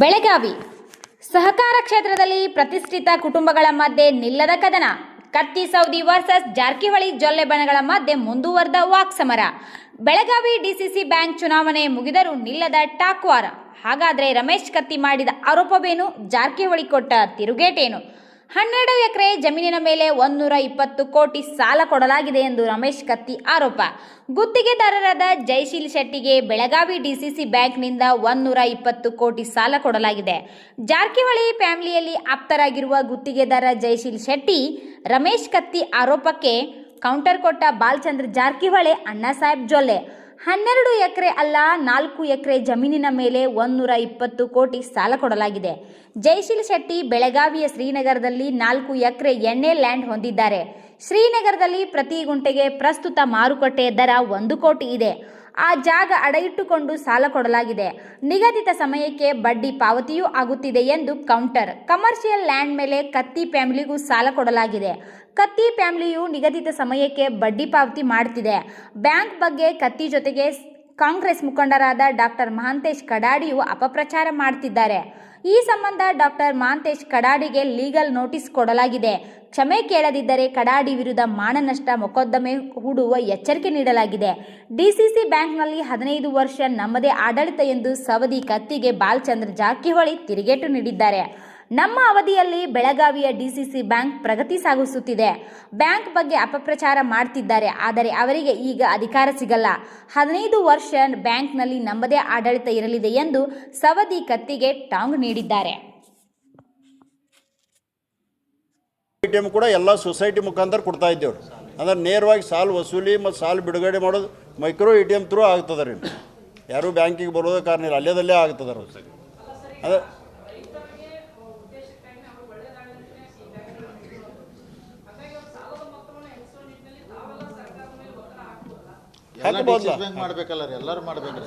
ಬೆಳಗಾವಿ. ಸಹಕಾರ ಕ್ಷೇತ್ರದಲ್ಲಿ ಪ್ರತಿಷ್ಠಿತ ಕುಟುಂಬಗಳ ಮಧ್ಯೆ ನಿಲ್ಲದ ಕದನ. ಕತ್ತಿ ಸೌದಿ ವರ್ಸಸ್ ಜಾರಕಿಹೊಳಿ ಜೊಲ್ಲೆ ಬಣಗಳ ಮಧ್ಯೆ ಮುಂದುವರೆದ ವಾಕ್ಸಮರ ಬೆಳಗಾವಿ ಡಿಸಿಸಿ ಬ್ಯಾಂಕ್ ಚುನಾವಣೆ ಮುಗಿದರೂ ನಿಲ್ಲದ ಟಾಕ್ವಾರ ಹಾಗಾದ್ರೆ ರಮೇಶ್ ಕತ್ತಿ ಮಾಡಿದ ಆರೋಪವೇನು? ಜಾರಕಿಹೊಳಿ ಕೊಟ್ಟ ತಿರುಗೇಟೇನು? ಹನ್ನೆರಡು ಎಕರೆ ಜಮೀನಿನ ಮೇಲೆ ಒಂದೂರ ಇಪ್ಪತ್ತು ಕೋಟಿ ಸಾಲ ಕೊಡಲಾಗಿದೆ ಎಂದು ರಮೇಶ್ ಕತ್ತಿ ಆರೋಪ. ಗುತ್ತಿಗೆದಾರರಾದ ಜಯಶೀಲ್ ಶೆಟ್ಟಿಗೆ ಬೆಳಗಾವಿ ಡಿಸಿಸಿ ಬ್ಯಾಂಕ್ನಿಂದ ಒಂದೂರ ಇಪ್ಪತ್ತು ಕೋಟಿ ಸಾಲ ಕೊಡಲಾಗಿದೆ. ಜಾರಕಿಹೊಳಿ ಫ್ಯಾಮಿಲಿಯಲ್ಲಿ ಆಪ್ತರಾಗಿರುವ ಗುತ್ತಿಗೆದಾರ ಜಯಶೀಲ್ ಶೆಟ್ಟಿ ರಮೇಶ್ ಕತ್ತಿ ಆರೋಪಕ್ಕೆ ಕೌಂಟರ್ ಕೊಟ್ಟ ಬಾಲಚಂದ್ರ ಜಾರಕಿಹೊಳಿ ಅಣ್ಣಾಸಾಹೇಬ್ ಜೊಲ್ಲೆ. ಹನ್ನೆರಡು ಎಕರೆ ಅಲ್ಲ, ನಾಲ್ಕು ಎಕರೆ ಜಮೀನಿನ ಮೇಲೆ ಒಂದೂರ ಇಪ್ಪತ್ತು ಕೋಟಿ ಸಾಲ ಕೊಡಲಾಗಿದೆ. ಜಯಶೀಲ್ ಶೆಟ್ಟಿ ಬೆಳಗಾವಿಯ ಶ್ರೀನಗರದಲ್ಲಿ ನಾಲ್ಕು ಎಕರೆ ಎಣ್ಣೆ ಲ್ಯಾಂಡ್ ಹೊಂದಿದ್ದಾರೆ. ಶ್ರೀನಗರದಲ್ಲಿ ಪ್ರತಿ ಗುಂಟೆಗೆ ಪ್ರಸ್ತುತ ಮಾರುಕಟ್ಟೆ ದರ ಒಂದು ಕೋಟಿ ಇದೆ. ಆ ಜಾಗ ಅಡ ಇಟ್ಟುಕೊಂಡು ಸಾಲ ಕೊಡಲಾಗಿದೆ. ನಿಗದಿತ ಸಮಯಕ್ಕೆ ಬಡ್ಡಿ ಪಾವತಿಯೂ ಆಗುತ್ತಿದೆ ಎಂದು ಕೌಂಟರ್. ಕಮರ್ಷಿಯಲ್ ಲ್ಯಾಂಡ್ ಮೇಲೆ ಕತ್ತಿ ಫ್ಯಾಮಿಲಿಗೂ ಸಾಲ ಕೊಡಲಾಗಿದೆ. ಕತ್ತಿ ಫ್ಯಾಮಿಲಿಯು ನಿಗದಿತ ಸಮಯಕ್ಕೆ ಬಡ್ಡಿ ಪಾವತಿ ಮಾಡ್ತಿದೆ. ಬ್ಯಾಂಕ್ ಬಗ್ಗೆ ಕತ್ತಿ ಜೊತೆಗೆ ಕಾಂಗ್ರೆಸ್ ಮುಖಂಡರಾದ ಡಾಕ್ಟರ್ ಮಹಾಂತೇಶ್ ಕಡಾಡಿಯು ಅಪಪ್ರಚಾರ ಮಾಡ್ತಿದ್ದಾರೆ. ಈ ಸಂಬಂಧ ಡಾಕ್ಟರ್ ಮಹಾಂತೇಶ್ ಕಡಾಡಿಗೆ ಲೀಗಲ್ ನೋಟಿಸ್ ಕೊಡಲಾಗಿದೆ. ಕ್ಷಮೆ ಕೇಳದಿದ್ದರೆ ಕಡಾಡಿ ವಿರುದ್ಧ ಮಾನನಷ್ಟ, ಮೊಕದ್ದಮೆ ಹೂಡುವ ಎಚ್ಚರಿಕೆ ನೀಡಲಾಗಿದೆ. ಡಿಸಿಸಿ ಬ್ಯಾಂಕ್ನಲ್ಲಿ ಹದಿನೈದು ವರ್ಷ ನಮ್ಮದೇ ಆಡಳಿತ ಎಂದು ಸವದಿ ಕತ್ತಿಗೆ ಬಾಲಚಂದ್ರ ಜಾರಕಿಹೊಳಿ ತಿರುಗೇಟು ನೀಡಿದ್ದಾರೆ. ನಮ್ಮ ಅವಧಿಯಲ್ಲಿ ಬೆಳಗಾವಿಯ ಡಿಸಿಸಿ ಬ್ಯಾಂಕ್ ಪ್ರಗತಿ ಸಾಗಿಸುತ್ತಿದೆ. ಬ್ಯಾಂಕ್ ಬಗ್ಗೆ ಅಪಪ್ರಚಾರ ಮಾಡ್ತಿದ್ದಾರೆ. ಆದರೆ ಅವರಿಗೆ ಈಗ ಅಧಿಕಾರ ಸಿಗಲ್ಲ. ಹದಿನೈದು ವರ್ಷ ಬ್ಯಾಂಕ್ನಲ್ಲಿ ನಮ್ಮದೇ ಆಡಳಿತ ಇರಲಿದೆ ಎಂದು ಸವದಿ ಕತ್ತಿಗೆ ಟಾಂಗ್ ನೀಡಿದ್ದಾರೆ. ಎಂ ಕೂಡ ಎಲ್ಲ ಸೊಸೈಟಿ ಮುಖಾಂತರ ಕೊಡ್ತಾ ಇದ್ದೇವ್ರಿ. ಅಂದ್ರೆ ನೇರವಾಗಿ ಸಾಲ ವಸೂಲಿ ಮತ್ತು ಸಾಲ ಬಿಡುಗಡೆ ಮಾಡೋದು micro A T M through ಆಗ್ತದೆ ರೀ. ಯಾರೂ ಬ್ಯಾಂಕಿಗೆ ಬರೋದೇ ಕಾರಣ ಇಲ್ಲ. ಅಲ್ಲೇದಲ್ಲೇ ಆಗ್ತದೆ ಅದೇ ಎಲ್ಲ ಹಾಕ್ಬೋದಲ್ಲ? ಡಿಸಿಸ್ ಬ್ಯಾಂಕ್ ಮಾಡ್ಬೇಕಲ್ಲ ರೀ ಎಲ್ಲರೂ ಮಾಡ್ಬೇಕ್ರಿ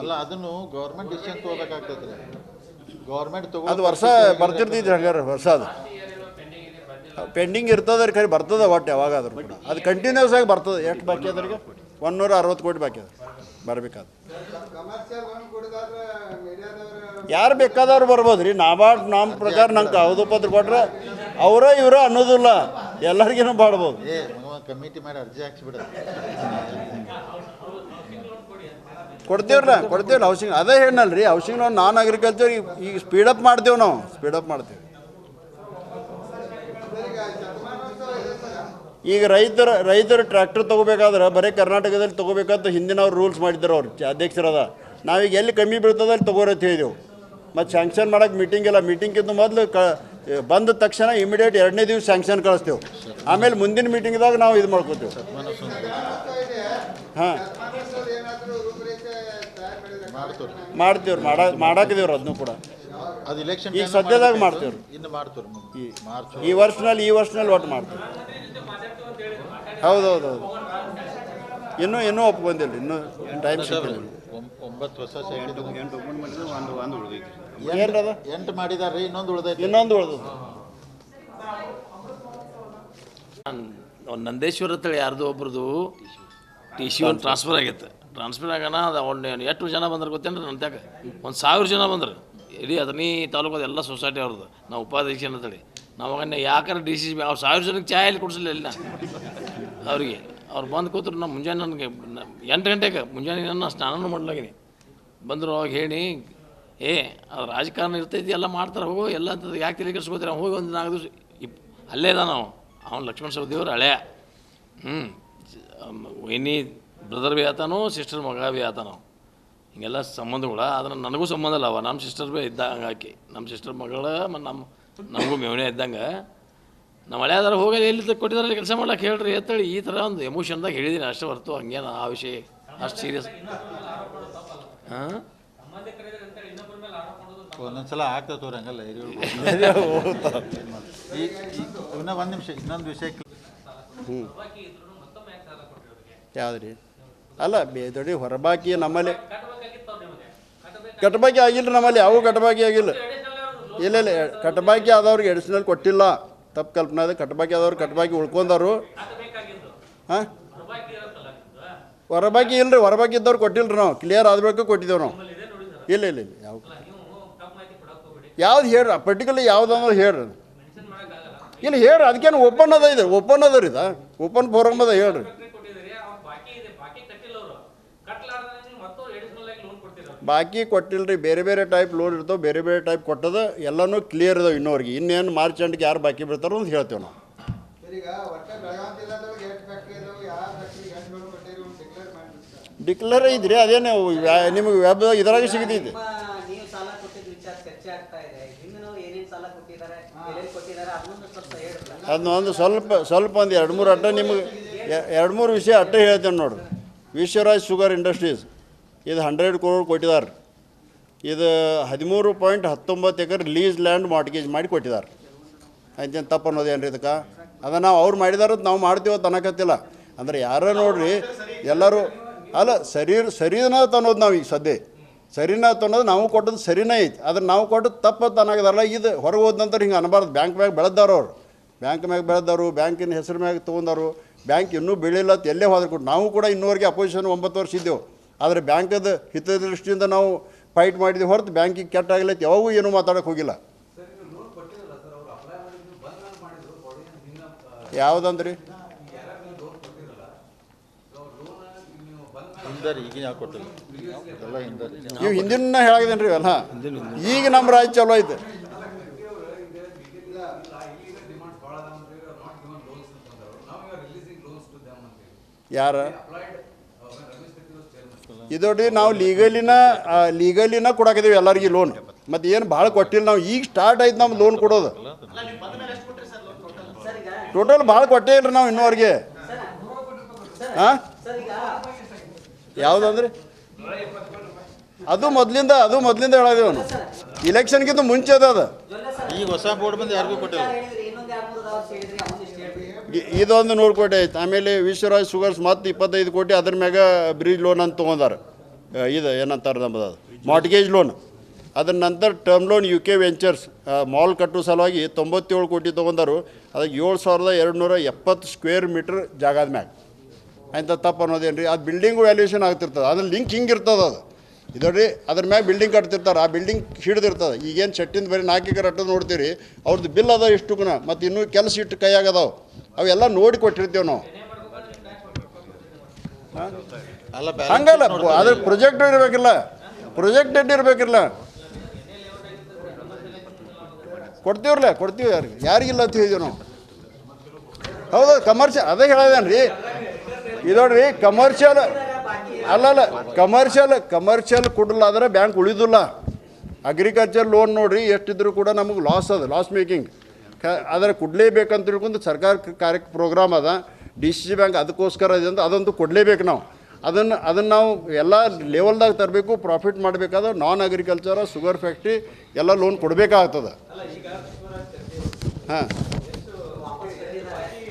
ಅಲ್ಲ ಅದನ್ನು ಗೌರ್ಮೆಂಟ್ ಡಿಸಿಷನ್ ತಗೋಬೇಕಾಗ್ತದೆ ರೀ. ಗೌರ್ಮೆಂಟ್ ತಗೋ ಅದು ವರ್ಷ ಬರ್ತಿರ್ತೈತಿ ಹಂಗಾರೆ ವರ್ಷ ಅದು. ಪೆಂಡಿಂಗ್ ಇರ್ತದೆ ರೀ ಖರೆ ಬರ್ತದೆ ಒಟ್ಟು ಯಾವಾಗಾದ್ರೂ ಕೂಡ. ಅದು ಕಂಟಿನ್ಯೂಸ್ ಆಗಿ ಬರ್ತದೆ. ಎಷ್ಟು ಬಾಕಿ ಅದ್ರಿಗೆ ನೂರ ಅರವತ್ತು ಕೋಟಿ ಬಾಕಿ ಅದ. ಬರಬೇಕಾದ. ಯಾರು ಬೇಕಾದವ್ರು ಬರ್ಬೋದು ರೀ. ನಾಬಾರ್ಡ್ ನಮ್ಮ ಪ್ರಕಾರ ನಂಗೆ ಹೌದು ಪತ್ರ ಕೊಟ್ರೆ ಅವರ ಇವರ ಅನ್ನೋದಿಲ್ಲ. ಎಲ್ಲರಿಗೇನು ಬಾಡ್ಬೋದು. ಏ ಕಮಿಟಿ ಮಾಡಿ ಅರ್ಜಿ ಹಾಕ್ಸ್ಬಿಡ ಕೊಡ್ತೇವ್ರಲ್ಲ ಕೊಡ್ತೇವಲ್ಲ ಹೌಸಿಂಗ್ ಅದೇ ಹೇಳಲ್ರಿ ರೀ ಹೌಸಿಂಗ್ ಲೋನ್ ನಾನ್ ಅಗ್ರಿಕಲ್ಚರ್ ಈಗ ಸ್ಪೀಡಪ್ ಮಾಡ್ತೇವೆ ನಾವು. ಸ್ಪೀಡಪ್ ಮಾಡ್ತೇವೆ. ಈಗ ರೈತರ ರೈತರು ಟ್ರ್ಯಾಕ್ಟರ್ ತೊಗೋಬೇಕಾದ್ರೆ ಬರೀ ಕರ್ನಾಟಕದಲ್ಲಿ ತೊಗೋಬೇಕಂತ ಹಿಂದಿನ ಅವ್ರು ರೂಲ್ಸ್ ಮಾಡಿದ್ರು ಅವ್ರು ಅಧ್ಯಕ್ಷರಾದ. ನಾವೀಗ ಎಲ್ಲಿ ಕಮ್ಮಿ ಬೀಳ್ತದೆ ಅಲ್ಲಿ ಅಂತ ಹೇಳಿದೆವು. ಮತ್ತು ಸ್ಯಾಂಕ್ಷನ್ ಮಾಡೋಕೆ ಮೀಟಿಂಗ್ ಇಲ್ಲ. ಮೀಟಿಂಗ್ಗಿಂತ ಮೊದಲು ಕ ಬಂದ ತಕ್ಷಣ ಇಮಿಡಿಯೇಟ್ ಎರಡನೇ ದಿವಸ ಸ್ಯಾಂಕ್ಷನ್ ಕಳಿಸ್ತೇವೆ. ಆಮೇಲೆ ಮುಂದಿನ ಮೀಟಿಂಗ್ದಾಗ ನಾವು ಇದು ಮಾಡ್ಕೋತೇವೆ. ಹಾಂ. ಮಾಡ್ತೀವಿ ಮಾಡ್ತೇವ್ರಿ ಮಾಡ ಮಾಡಾಕಿದೇವ್ರಿ ಅದನ್ನು ಕೂಡ. ಈಗ ಸದ್ಯದಾಗ ಮಾಡ್ತೀವ್ರಿ. ಈ ವರ್ಷನಲ್ಲಿ ಈ ವರ್ಷನಲ್ಲಿ ಒಟ್ಟು ಮಾಡ್ತೀವಿ. ಹೌದು ಹೌದು ಹೌದು ಇನ್ನೂ ಇನ್ನೂ ಬಂದಿಲ್ಲ ಇನ್ನೂ ಟೈಮ್ ಸಿಕ್ಕಿಲ್ಲ ಒಂದು ಒಂದು ಹೊಸ ಸೈಟ್ ಏನ್ರದ ಎಂಟು ಮಾಡಿದಾರ್ರಿ ಇನ್ನೊಂದು ಉಳ್ದೈತಿ ಇನ್ನೊಂದು ನಂದೇಶ್ವರ ಅಂತೇಳಿ ಯಾರ್ದು ಒಬ್ರದ್ದು ಟಿ ಸಿ ಒಂದು ಟ್ರಾನ್ಸ್ಫರ್ ಆಗೈತೆ. ಟ್ರಾನ್ಸ್ಫರ್ ಆಗೋಣ ಅದು ಅವ್ನು ಎಷ್ಟು ಜನ ಬಂದ್ರೆ ಗೊತ್ತೇನ್ರಿ ನನ್ನ ತ್ಯಾಗ ಒಂದು ಸಾವಿರ ಜನ ಬಂದರು. ಇಡೀ ಅದನ್ನೇ ತಾಲೂಕು ಎಲ್ಲ ಸೊಸೈಟಿ ಅವ್ರದ್ದು ನಾವು ಉಪಾಧ್ಯಕ್ಷ ಅಂತೇಳಿ ನಾವು ಅವಾಗ ಯಾಕಾರ ಡಿ ಸಿ ಅವ್ರು ಸಾವಿರ ಜನಕ್ಕೆ ಚಾಯ್ ಅಲ್ಲಿ ಕೊಡಿಸಲಿಲ್ಲ ಇಲ್ಲ ಅವರಿಗೆ. ಅವ್ರು ಬಂದು ಕೂತ್ರು ನಾವು ಮುಂಜಾನೆ ನನಗೆ ಎಂಟು ಗಂಟೆಗೆ ಮುಂಜಾನೆ ನನ್ನ ಸ್ನಾನನೂ ಮಾಡ್ಲಾಗಿನಿ. ಬಂದರು ಅವಾಗ ಹೇಳಿ ಏ ಅದು ರಾಜಕಾರಣ ಇರ್ತೈತಿ ಎಲ್ಲ ಮಾಡ್ತಾರೆ, ಹೋಗು, ಎಲ್ಲ ಅಂತದ್ದು ಯಾಕೆ ತಿಳಿ ಹೋಗಿ ಒಂದು ನಾಲ್ಕು ದಿವಸ ಇಪ್, ಅಲ್ಲೇ ಇದ ನಾವು ಅವ್ನು ಲಕ್ಷ್ಮಣ ದೇವ್ರು ಹಳೆಯ ಹ್ಞೂ ವೈನಿ ಬ್ರದರ್ ಭೀ ಆತಾನು, ಸಿಸ್ಟರ್ ಮಗ ಬಿ ಆತಾನು. ಹಿಂಗೆಲ್ಲ ಸಂಬಂಧಗಳ, ಆದ್ರೆ ನನಗೂ ಸಂಬಂಧ ಇಲ್ಲ ಅವ. ನಮ್ಮ ಸಿಸ್ಟರ್ ಭೀ ಇದ್ದ ಹಾಕಿ ನಮ್ಮ ಸಿಸ್ಟರ್ ಮಗಳ ಮತ್ತು ನಮ್ಮ ನಮಗೂ ಮೇವನೇ ಇದ್ದಂಗೆ. ನಮ್ಮ ಹಳೆಯಾದ್ರೆ ಹೋಗಲಿ, ಎಲ್ಲಿ ಕೊಟ್ಟಿದ್ದಾರೆ ಕೆಲಸ ಮಾಡ್ಲಿಕ್ಕೆ ಹೇಳ್ರಿ ಅಂತೇಳಿ ಈ ಥರ ಒಂದು ಎಮೋಷನ್ದಾಗ ಹೇಳಿದ್ದೀನಿ ಅಷ್ಟೇ ಹೊರತು ಹಂಗೇನು ಆ ವಿಷಯ ಅಷ್ಟು ಸೀರಿಯಸ್ ಹಾಂ? ಒಂದೊಂದ್ಸಲ ಆಗ್ತದೆ ತೋರಿ ಹಂಗಲ್ಲ ಹಿರಿಯರು. ಈಗ ಈಗ ಇನ್ನೂ ಒಂದು ನಿಮಿಷ ಇನ್ನೊಂದು ವಿಷಯ ಹ್ಞೂ ಯಾವ್ದು ರೀ ಅಲ್ಲ ಬೇದೊಡಿ ಹೊರಬಾಕಿ ನಮ್ಮಲ್ಲಿ. ಕಟಬಾಕಿ ಆಗಿಲ್ಲ ನಮ್ಮಲ್ಲಿ ಯಾವ ಕಟಬಾಕಿ ಆಗಿಲ್ಲ. ಇಲ್ಲ ಇಲ್ಲ ಕಟಬಾಕಿ ಆದವ್ರಿಗೆ ಎಡಿಷನಲ್ ಕೊಟ್ಟಿಲ್ಲ. ತಪ್ಪು ಕಲ್ಪನೆ ಅದ. ಕಟಬಾಕಿ ಆದವ್ರು ಕಟಬಾಕಿ ಉಳ್ಕೊಂಡವ್ರು. ಹಾಂ? ಹೊರಬಾಕಿ ಇಲ್ರಿ ಹೊರಬಾಕಿ ಇದ್ದವ್ರು ಕೊಟ್ಟಿಲ್ರಿ ನಾವು. ಕ್ಲಿಯರ್ ಆದ್ಬೇಕು ಕೊಟ್ಟಿದ್ದೇವೆ ನಾವು. ಇಲ್ಲ ಇಲ್ಲ ಇಲ್ಲ ಯಾವ ಯಾವ್ದು ಹೇಳ್ರಿ? ಪರ್ಟಿಕ್ಯುಲರ್ ಯಾವ್ದು ಅನ್ನೋದು ಹೇಳ್ರಿ ಇಲ್ಲಿ ಹೇಳ್ರಿ. ಅದಕ್ಕೇನು ಓಪನ್ ಅದ ಇದೆ. ಓಪನ್ ಅದ ರೀ ಇದು. ಓಪನ್ ಫೋರಮ್ ಅದ ಹೇಳ್ರಿ. ಬಾಕಿ ಕೊಟ್ಟಿಲ್ರಿ. ಬೇರೆ ಬೇರೆ ಟೈಪ್ ಲೋನ್ ಇರ್ತಾವೆ. ಬೇರೆ ಬೇರೆ ಟೈಪ್ ಕೊಟ್ಟದ. ಎಲ್ಲನೂ ಕ್ಲಿಯರ್ ಇದಾವೆ ಇನ್ನೋರ್ಗೆ ಇನ್ನೇನು ಮಾರ್ಚ್ ಎಂಟ್ಗೆ ಯಾರು ಬಾಕಿ ಬಿಡ್ತಾರೋ ಅಂತ ಹೇಳ್ತೇವೆ ನಾವು. ಡಿಕ್ಲೇರ್ ಇದ್ರಿ. ಅದೇನು ನಿಮಗೆ ವೆಬ್ ಇದ್ರಾಗ ಸಿಗತೈತಿ ನಿಮ್ಮ ನೀವು ಸಾಲ ಕೊಟ್ಟಿದ್ದ ವಿಚಾರ ಚರ್ಚೆ ಆಗ್ತಾ ಇದೆ ಹಿಂದೆ ನಾವು ಏನೇನ್ ಸಾಲ ಕೊಟ್ಟಿದ್ದಾರೆ ಎಲ್ಲೆಲ್ಲಿ ಕೊಟ್ಟಿದ್ದಾರೆ ಅದನ್ನೊಂದು ಸ್ವಲ್ಪ ಹೇಳಿರಲ್ಲ ಅದನ್ನ ಒಂದು ಸ್ವಲ್ಪ ಸ್ವಲ್ಪ ಒಂದು ಎರಡು ಮೂರು ಅಡ್ಡ ನಿಮಗೆ ಎರಡು ಮೂರು ವಿಷಯ ಅಡ್ಡ ಹೇಳ್ತೇನೆ ನೋಡ್ರಿ ವಿಶ್ವರಾಜ್ ಶುಗರ್ ಇಂಡಸ್ಟ್ರೀಸ್ ಇದು ಹಂಡ್ರೆಡ್ ಕ್ರೋರ್ ಕೊಟ್ಟಿದ್ದಾರೆ ಇದು ಹದಿಮೂರು ಪಾಯಿಂಟ್ ಹತ್ತೊಂಬತ್ತು ಎಕರೆ ಲೀಸ್ ಲ್ಯಾಂಡ್ ಮಾರ್ಟ್ಗೇಜ್ ಮಾಡಿ ಕೊಟ್ಟಿದ್ದಾರೆ ಆಯ್ತೇನು ತಪ್ಪು ಅನ್ನೋದೇನು ರೀ ಇದಕ್ಕೆ? ಅದ ನಾವು ಅವ್ರು ಮಾಡಿದಾರ ನಾವು ಮಾಡ್ತೀವೋ ತನಕತ್ತಿಲ್ಲ ಅಂದ್ರೆ ಯಾರ ನೋಡ್ರಿ, ಎಲ್ಲರೂ, ಅಲ್ಲ ಸರೀರ ಸರಿನ ಅನ್ನೋದು ನಾವು ಈಗ ಸದ್ಯ. ಸರಿನ ಅನ್ನೋದು ನಾವು ಕೊಟ್ಟದ್ದು ಸರಿನೇ ಐತಿ. ಆದ್ರೆ ನಾವು ಕೊಟ್ಟದ್ದು ತಪ್ಪು ಅನ್ನೋದಲ್ಲ ಇದು ಹೊರಗೆ ಹೋದ ನಂತರ ಹಿಂಗೆ ಅನ್ನಬಾರ್ದು ಬ್ಯಾಂಕ್ ಬ್ಯಾಂಕ್ ಬೆಳೆದವ್ರು ಅವ್ರು. ಬ್ಯಾಂಕ್ ಮ್ಯಾಗ ಬೆಳೆದವರು ಬ್ಯಾಂಕಿನ ಹೆಸರು ಮ್ಯಾಗ ತೊಗೊಂಡವರು ಬ್ಯಾಂಕ್ ಇನ್ನೂ ಬೆಳಿಲ್ಲ ಅಂತ ಎಲ್ಲೇ ಹೋದ್ರೆ ಕೂಡ ನಾವು ಕೂಡ ಇನ್ನೂವರೆಗೆ ಅಪೋಸಿಷನ್ ಒಂಬತ್ತು ವರ್ಷ ಇದ್ದೆವು. ಆದರೆ ಬ್ಯಾಂಕದ ಹಿತದೃಷ್ಟಿಯಿಂದ ನಾವು ಫೈಟ್ ಮಾಡಿದ್ವಿ ಹೊರತು ಬ್ಯಾಂಕಿಗೆ ಕೆಟ್ಟ ಆಗ್ಲೈತಿ ಯಾವಾಗೂ ಏನೂ ಮಾತಾಡೋಕೆ ಹೋಗಿಲ್ಲ. ಯಾವುದಂದ್ರಿ? ಇವು ಹಿಂದಿನ ಹೇಳಾಗಿದ್ದೇನೆ ರೀ ಈಗ ನಮ್ಮ ರಾಜ್ಯ ಚಲೋ ಐತೆ. ಯಾರ? ಇದೋಡ್ರಿ ನಾವು ಲೀಗಲಿನ ಲೀಗಲಿನ ಕೊಡಾಕಿದ್ದೀವಿ ಎಲ್ಲರಿಗೂ ಲೋನ್ ಮತ್ತು ಏನು ಭಾಳ ಕೊಟ್ಟಿಲ್ಲ ನಾವು. ಈಗ ಸ್ಟಾರ್ಟ್ ಆಯ್ತು ನಮ್ಮ ಲೋನ್ ಕೊಡೋದು. ಟೋಟಲ್ ಭಾಳ ಕೊಟ್ಟೇ ಇಲ್ರಿ ನಾವು ಇನ್ನೂವರೆಗೆ. ಹಾಂ ಯಾವುದಂದ್ರೆ? ಅದು ಮೊದಲಿಂದ ಅದು ಮೊದಲಿಂದ ಹೇಳಿದೆ ನಾವು ಇಲೆಕ್ಷನ್ಗಿಂತ ಮುಂಚೆ ಅದ ಈಗ ಹೊಸ ಬೋರ್ಡ್ ಬಂದು ಯಾರಿಗೂ ಕೊಟ್ಟಿಲ್ಲ. ಇದೊಂದು ನೂರು ಕೋಟಿ ಆಯ್ತು. ಆಮೇಲೆ ವಿಶ್ವರಾಜ್ ಶುಗರ್ಸ್ ಮತ್ತು ಇಪ್ಪತ್ತೈದು ಕೋಟಿ ಅದ್ರ ಮ್ಯಾಗ ಬ್ರಿಜ್ ಲೋನ್ ಅಂತ ತೊಗೊಂಡಾರ. ಇದು ಏನಂತಾರೆ ನಮ್ಮದು ಅದು? ಮಾರ್ಟ್ಗೇಜ್ ಲೋನ್ ಅದ್ರ ನಂತರ term loan U K ventures mall ಕಟ್ಟೋ ಸಲುವಾಗಿ ತೊಂಬತ್ತೇಳು ಕೋಟಿ ತೊಗೊಂಡರು. ಅದಕ್ಕೆ ಏಳು ಸಾವಿರದ ಎರಡು ನೂರ ಎಪ್ಪತ್ತು ಸ್ಕ್ವೇರ್ ಮೀಟ್ರ್ ಜಾಗದ ಮ್ಯಾಗ. ಅಂತ ತಪ್ಪು ಅನ್ನೋದೇನು ರೀ ಅದು ಬಿಲ್ಡಿಂಗ್ ವ್ಯಾಲ್ಯೂಷನ್ ಆಗ್ತಿರ್ತದೆ. ಅದ್ರ ಲಿಂಕ್ ಹಿಂಗೆ ಇರ್ತದೆ ಅದು. ಇದ್ರಿ ಅದ್ರ ಮ್ಯಾಗ ಬಿಲ್ಡಿಂಗ್ ಕಟ್ತಿರ್ತಾರೆ. ಆ ಬಿಲ್ಡಿಂಗ್ ಹಿಡಿದಿರ್ತದೆ. ಈಗೇನು ಶೆಟ್ಟಿಂದ ಬರೀ ನಾಲ್ಕು ಎಕರೆ ನೋಡ್ತೀರಿ. ಅವ್ರದ್ದು ಬಿಲ್ ಅದ ಇಷ್ಟುಕನ ಮತ್ತು ಇನ್ನೂ ಕೆಲಸ ಇಟ್ಟು ಕೈಯಾಗದಾವ ಅವೆಲ್ಲ ನೋಡಿ ಕೊಟ್ಟಿರ್ತೀವಿ ನಾವು ಅಲ್ಲ ಹಂಗಲ್ಲ, ಅದ್ರ ಪ್ರೊಜೆಕ್ಟ್ ಇರಬೇಕಿಲ್ಲ. ಪ್ರೊಜೆಕ್ಟೆಡ್ ಇರಬೇಕಿಲ್ಲ. ಕೊಡ್ತೀವ್ರಲ್ಲ, ಕೊಡ್ತೀವಿ ಯಾರಿಗೆ? ಯಾರಿಗಿಲ್ಲ ಅಂತ ಹೇಳಿದ್ವಿ ನಾವು. ಹೌದು ಕಮರ್ಷಿಯಲ್ ಅದೇ ಹೇಳೋದೇನು ರೀ? ಇದೋಡ್ರಿ ಕಮರ್ಷಿಯಲ್ ಅಲ್ಲಲ್ಲ ಕಮರ್ಷಿಯಲ್ ಕಮರ್ಷಿಯಲ್ ಕೊಡಲಾದ್ರೆ ಬ್ಯಾಂಕ್ ಉಳಿದಿಲ್ಲ. ಅಗ್ರಿಕಲ್ಚರ್ ಲೋನ್ ನೋಡ್ರಿ, ಎಷ್ಟಿದ್ರು ಕೂಡ ನಮಗೆ ಲಾಸ್ ಅದ ಲಾಸ್ ಮೇಕಿಂಗ್ ಕ ಅದರ ಕೊಡಲೇಬೇಕಂತ ತಿಳ್ಕೊಂಡು ಸರ್ಕಾರ ಕಾರ್ಯ, ಪ್ರೋಗ್ರಾಮ್ ಅದ, ಡಿ ಸಿ ಸಿ ಬ್ಯಾಂಕ್ ಅದಕ್ಕೋಸ್ಕರ ಇದೆ ಅಂತ ಅದಂತೂ ಕೊಡಲೇಬೇಕು ನಾವು. ಅದನ್ನು ಅದನ್ನು ನಾವು ಎಲ್ಲ ಲೆವೆಲ್ದಾಗ ತರಬೇಕು, ಪ್ರಾಫಿಟ್ ಮಾಡಬೇಕಾದ್ರೆ ನಾನ್ ಅಗ್ರಿಕಲ್ಚರ, ಶುಗರ್ ಫ್ಯಾಕ್ಟ್ರಿ, ಎಲ್ಲ ಲೋನ್ ಕೊಡಬೇಕಾಗ್ತದೆ. ಹಾಂ.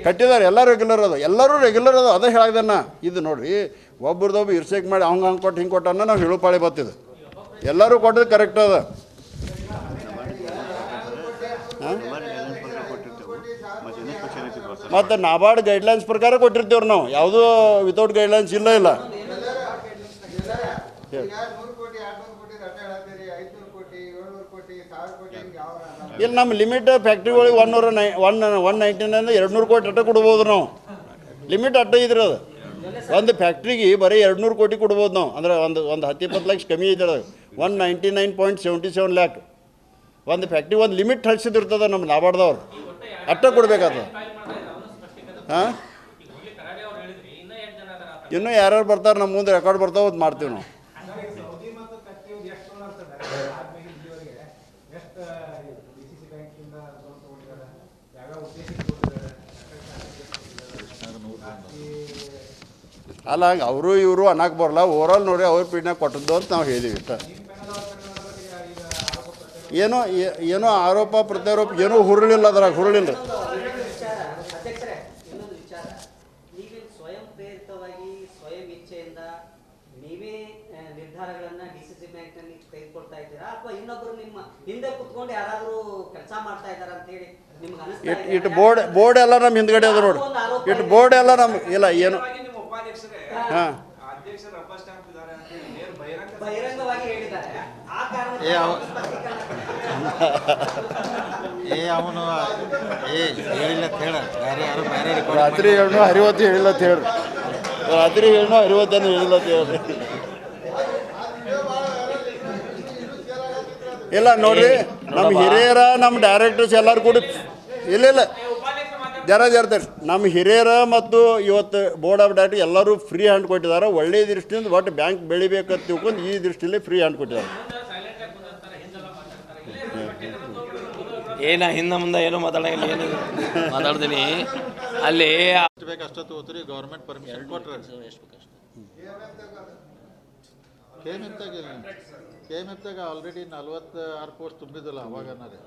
ಕಟ್ಟಿದ್ದಾರೆ, ಎಲ್ಲ ರೆಗ್ಯುಲರ್ ಅದ ಎಲ್ಲರೂ ರೆಗ್ಯುಲರ್ ಅದ ಅದೇ ಹೇಳಿದನ್ನ. ಇದು ನೋಡಿರಿ ಒಬ್ರದೊಬ್ಬ ಇರ್ಸೇಕ್ ಮಾಡಿ ಹಂಗೆ ಹಂಗೆ ಕೊಟ್ಟು ಹಿಂಗೆ ಕೊಟ್ಟನ್ನ ನಾವು ಹೇಳುಪಾಳೆ ಬತ್ತಿದ್ದು ಎಲ್ಲರೂ ಕೊಟ್ಟದ್ದು ಕರೆಕ್ಟ್ ಅದ. ಮತ್ತು ನಾಬಾರ್ಡ್ ಗೈಡ್ಲೈನ್ಸ್ ಪ್ರಕಾರ ಕೊಟ್ಟಿರ್ತೀವ್ರಿ ನಾವು. ಯಾವುದೂ ವಿತೌಟ್ ಗೈಡ್ಲೈನ್ಸ್ ಇಲ್ಲ ಇಲ್ಲ. ಇಲ್ಲ ನಮ್ಮ ಲಿಮಿಟ್ ಫ್ಯಾಕ್ಟ್ರಿಗಳಿಗೆ ಒನ್ ನೂರ ನೈ ಒನ್ ಒನ್ ನೈಂಟಿನಿಂದ ಎರಡು ನೂರು ಕೋಟಿ ಅಟ್ಟ ಕೊಡ್ಬೋದು ನಾವು. ಲಿಮಿಟ್ ಅಟ್ಟ ಇದ್ರಿ ಅದು. ಒಂದು ಫ್ಯಾಕ್ಟ್ರಿಗೆ ಬರೀ ಎರಡು ನೂರು ಕೋಟಿ ಕೊಡ್ಬೋದು ನಾವು. ಅಂದ್ರೆ ಒಂದು ಒಂದು ಹತ್ತು ಇಪ್ಪತ್ತು ಲಕ್ಷ ಕಮ್ಮಿ ಐತೆ ಅದು. One ninety nine point seventy seven lakh ಒಂದು ಫ್ಯಾಕ್ಟ್ರಿ ಒಂದು ಲಿಮಿಟ್ ಹಚ್ಚಿದಿರ್ತದೆ ನಮ್ಮ ನಾಬಾರ್ದವ್ರು ಅಟ್ಟ ಕೊಡ್ಬೇಕಾಗ್ತದೆ. ಹಾಂ? ಇನ್ನೂ ಯಾರ್ಯಾರು ಬರ್ತಾರೆ, ನಮ್ಮ ಮುಂದೆ ರೆಕಾರ್ಡ್ ಬರ್ತಾವೆ, ಅದು ಮಾಡ್ತೀವಿ ನಾವು. ಅಲ್ಲ ಹಂಗೆ ಅವರು ಇವರು ಅನ್ನಕ್ಕೆ ಬರಲ್ಲ. ಓವರಾಲ್ ನೋಡಿ ಅವ್ರ ಪೀಡ್ನಾಗ ಕೊಟ್ಟದ್ದು ಅಂತ ನಾವು ಹೇಳಿದೀವಿ ಇಷ್ಟ ಏನೋ ಏನೋ ಆರೋಪ, ಪ್ರತ್ಯಾರೋಪ, ಏನೂ ಹುರುಳಿಲ್ಲ ಅದ್ರಾಗ, ಹುರುಳಿಲ್ಲ ಇನ್ನೊಂದು ವಿಚಾರ ಅಧ್ಯಕ್ಷರೇ ಇನ್ನೊಂದು ವಿಚಾರ ನೀವೇನು ಸ್ವಯಂ ಪ್ರೇರಿತವಾಗಿ ಸ್ವಯಂ ಇಚ್ಛೆಯಿಂದ ನೀವೇ ಆ, ನಿರ್ಧಾರಗಳನ್ನ ಡಿ ಸಿ ಸಿ ಬ್ಯಾಂಕ್ನಲ್ಲಿ ತೆಗೆದುಕೊಳ್ತಾ ಇದ್ದೀರಾ? ಅಥವಾ ಇನ್ನೊಬ್ಬರು ನಿಮ್ಮ ಹಿಂದೆ ಕುತ್ಕೊಂಡು ಯಾರಾದರೂ ಕೆಲಸ ಮಾಡ್ತಾ ಇದ್ದಾರೆ ಅಂತ ಹೇಳಿ ನಿಮ್ಗೆ ಇಟ್ ಇಟ್ ಬೋರ್ಡ್ ಬೋರ್ಡ್ ಎಲ್ಲ ನಮ್ಮ ಹಿಂದ್ಗಡೆ ಅದ ನೋಡಿ. ಇಟ್ ಬೋರ್ಡ್ ಎಲ್ಲ ನಮ್ಮ ಇಲ್ಲ ಏನು? ನಿಮ್ಮ ಉಪಾಧ್ಯಕ್ಷರೇ ಹಾಂ. ಬಹಿರಂಗವಾಗಿ ಹೇಳಿದ್ದಾರೆ. ಆ ಏ, ಕಾರಣ ಏ ಅವನು ಏ ಹೇಳಿಲ್ಲ ಅಂತ ಹೇಳ. ಬೇರೆ ಯಾರು ಬೇರೆ ರಾತ್ರಿ ಹೇಳೋ ಹರಿವತ್ತು ಹೇಳಿಲ್ಲ ಅಂತ ಹೇಳ್ರಿ. ರಾತ್ರಿ ಹೇಳೋ ಹರಿವತ್ತನ್ನು ಹೇಳಿಲ್ಲ ಅಂತ ಹೇಳ್ರಿ. ಇಲ್ಲ ನೋಡ್ರಿ ನಮ್ಮ ಹಿರಿಯರ ನಮ್ಮ ಡೈರೆಕ್ಟರ್ಸ್ ಎಲ್ಲರೂ ಕೂಡ ಇಲ್ಲ ಇಲ್ಲ. ಜರ ಜರ್ತಾರೆ. ನಮ್ಮ ಹಿರಿಯರ ಮತ್ತು ಇವತ್ತು ಬೋರ್ಡ್ ಆಫ್ ಡೈರೆಕ್ಟರ್ ಎಲ್ಲರೂ ಫ್ರೀ ಹ್ಯಾಂಡ್ ಕೊಟ್ಟಿದ್ದಾರೆ. ಒಳ್ಳೆಯ ದೃಷ್ಟಿಯಿಂದ ಒಟ್ಟು ಬ್ಯಾಂಕ್ ಬೆಳಿಬೇಕಂತ ತಿಳ್ಕೊಂಡು ಈ ದೃಷ್ಟಿಯಲ್ಲಿ ಫ್ರೀ ಹ್ಯಾಂಡ್ ಕೊಟ್ಟಿದ್ದಾರೆ. ಏನ ಹಿಂದೆ ಮುಂದೆ ಏನು ಮಾತಾಡಂಗಿಲ್ಲ ಏನು ಮಾತಾಡ್ತೀನಿ. ಅಲ್ಲಿ ಎಷ್ಟು ಬೇಕು ಅಷ್ಟು ತಗೋತೀರಿ ಗೌರ್ಮೆಂಟ್ ಪರ್ಮಿಷನ್ ಕೊಟ್ಟರೆ ಎಷ್ಟು ಕೆ ಎಂ ಎಫ್ದಾಗ ಆಲ್ರೆಡಿ ನಲ್ವತ್ತು ಆರು ಪೋಸ್ಟ್ ತುಂಬಿದ್ದಲ್ಲ ಅವಾಗ ಅನ್ನೋದು.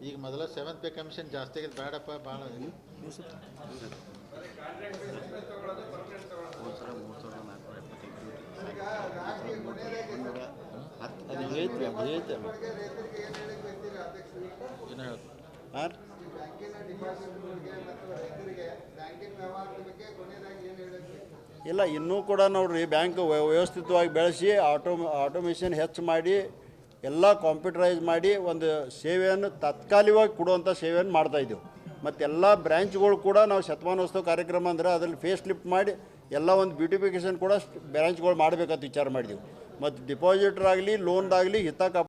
ಈಗ ಮೊದಲ ಸೆವೆಂತ್ ಪೇ ಕಮಿಷನ್ ಜಾಸ್ತಿ ಆಗಿದೆ ಬೇಡಪ್ಪ ಭಾಳ ಏನೋ ಇಲ್ಲ, ಇನ್ನೂ ಕೂಡ ನೋಡ್ರಿ, ಬ್ಯಾಂಕ್ ವ್ಯ- ವ್ಯವಸ್ಥಿತವಾಗಿ ಬೆಳೆಸಿ, ಆಟೋ ಆಟೋಮೇಷನ್ ಹೆಚ್ಚು ಮಾಡಿ, ಎಲ್ಲ ಕಾಂಪ್ಯೂಟರೈಸ್ ಮಾಡಿ, ಒಂದು ಸೇವೆಯನ್ನು ತಾತ್ಕಾಲಿಕವಾಗಿ ಕೊಡುವಂಥ ಸೇವೆಯನ್ನು ಮಾಡ್ತಾ ಇದ್ದೀವಿ. ಮತ್ತು ಎಲ್ಲ ಬ್ರ್ಯಾಂಚ್ಗಳು ಕೂಡ ನಾವು ಶತಮಾನೋತ್ಸವ ಕಾರ್ಯಕ್ರಮ ಅಂದರೆ ಅದರಲ್ಲಿ ಫೇಸ್ ಲಿಫ್ಟ್ ಮಾಡಿ, ಎಲ್ಲ ಒಂದು ಬ್ಯೂಟಿಫಿಕೇಷನ್ ಕೂಡ ಬ್ರ್ಯಾಂಚ್ಗಳು ಮಾಡಬೇಕಂತ ವಿಚಾರ ಮಾಡಿದೆವು ಮತ್ತು ಡಿಪಾಸಿಟ್ರಾಗಲಿ ಲೋನ್ದಾಗಲಿ, ಹಿತ